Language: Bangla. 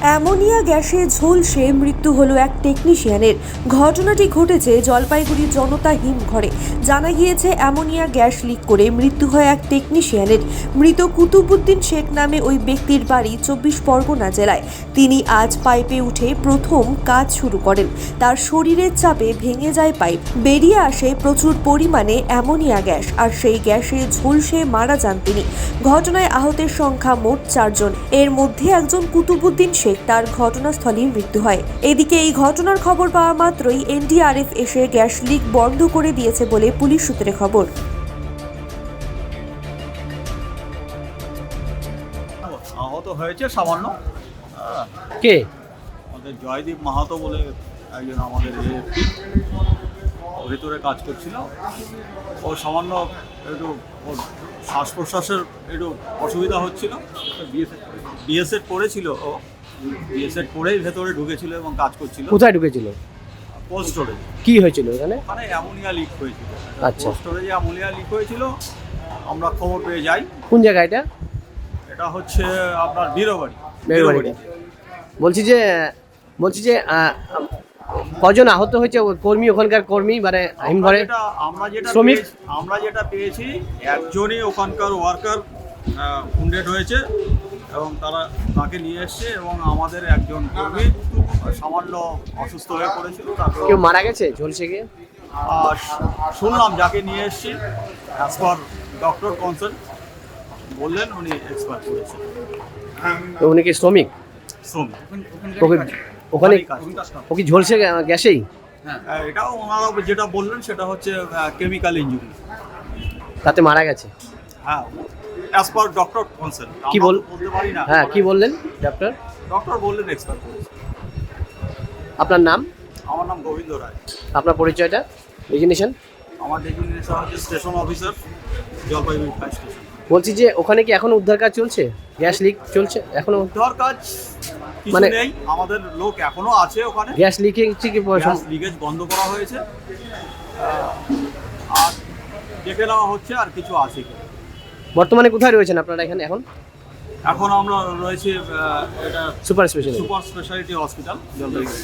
অ্যামোনিয়া গ্যাসে ঝলসে মৃত্যু হলো এক টেকনিশিয়ানের ঘটনাটি ঘটেছে জলপাইগুড়ির জনতা হিমঘরে জানা গিয়েছে, অ্যামোনিয়া গ্যাস লিক করে মৃত্যু হয় এক টেকনিশিয়ানের মৃত কুতুবুদ্দিন শেখ নামে ওই ব্যক্তির বাড়ি চব্বিশ পরগনা জেলায়। তিনি আজ পাইপে উঠে প্রথম কাজ শুরু করেন। তার শরীরের চাপে ভেঙে যায় পাইপ। বেরিয়ে আসে প্রচুর পরিমাণে অ্যামোনিয়া গ্যাস আর সেই গ্যাসে ঝলসে মারা যান তিনি। ঘটনায় আহতের সংখ্যা মোট চারজন। এর মধ্যে একজন কুতুবুদ্দিন শেখ তার ঘটনাস্থলেই মৃত্যু হয়। এদিকে এই ঘটনার খবর পাওয়া মাত্রই এনডিআরএফ এসে গ্যাস লিক বন্ধ করে দিয়েছে বলে পুলিশ সূত্রে খবর। আহত হয়েছে সামান্য। কে? আমাদের জয়দীপ মাহাতো বলে একজন আমাদের ভেতরে কাজ করছিল। ও সামান্য একটু ওর শ্বাস প্রশ্বাসের একটু অসুবিধা হচ্ছিল। বিএসএড করেছিল ও। বিএসএড করেই ভেতরে ঢুকেছিল এবং কাজ করছিল। কোথায় ঢুকেছিল? কোল্ড স্টোরেজ কি হয়েছিল এখানে? ওখানে অ্যামোনিয়া লিক হয়েছিল। আচ্ছা। কোল্ড স্টোরেজে অ্যামোনিয়া লিক হয়েছিল। আমরা খবর পেয়ে যাই। কোন জায়গা এটা? এটা হচ্ছে আপনার বীরবাড়ি। বেরবাড়িতে বলছি যে বলছি যে কজন আহত হয়েছে? কর্মী ওখানকার কর্মী মানে হিমঘরে আমরা যেটা শ্রমিক? আমরা যেটা পেয়েছি একজনই ওখানকার ওয়ার্কার উন্ডেড হয়েছে। এবং তারা তাকে নিয়ে এসছে এবং আমাদের একজন কর্মী সামান্য অসুস্থ হয়ে পড়েছিল তাকে কেউ মারা গেছে? ঝলসে গিয়ে? আর শুনলাম যাকে নিয়ে এসছি অ্যাজ পার ডক্টর কনসার্ন বললেন উনি এক্সপায়ার করেছেন। তো উনি কি শ্রমিক? শ্রমিক। ওকে ওখানে ও কি ঝলসে গে- গ্যাসেই? হ্যাঁ, এটাও ওনারা যেটা বললেন সেটা হচ্ছে কেমিক্যাল ইঞ্জুরি তাতে মারা গেছে? হ্যাঁ। অ্যাজ পার ডক্টর কনসার্ন কি বল- বলতে পারি না। হ্যাঁ কি বললেন ডক্টর ডক্টর বললেন এক্সপায়ার করেছে আপনার নাম? আমার নাম গোবিন্দ রায়। আপনার পরিচয়টা? রেজিগনেশন আমার ডেজিগনেশন হচ্ছে station officer Jalpaiguri fire station বলছি যে ওখানে কি এখনও উদ্ধার কাজ চলছে? গ্যাস লিক চলছে? এখনও উদ্ধার কাজ মানে- নেই। আমাদের লোক এখনও আছে ওখানে। গ্যাস লিকে হচ্ছে কি গ্যাস লিকেজ বন্ধ করা হয়েছে। আর দেখে নেওয়া হচ্ছে আর কিছু আছে। কি বর্তমানে কোথায় রয়েছেন আপনারা এখানে এখন? এখন আমরা রয়েছি এটা super speciality. Super speciality hospital Jalpaiguri.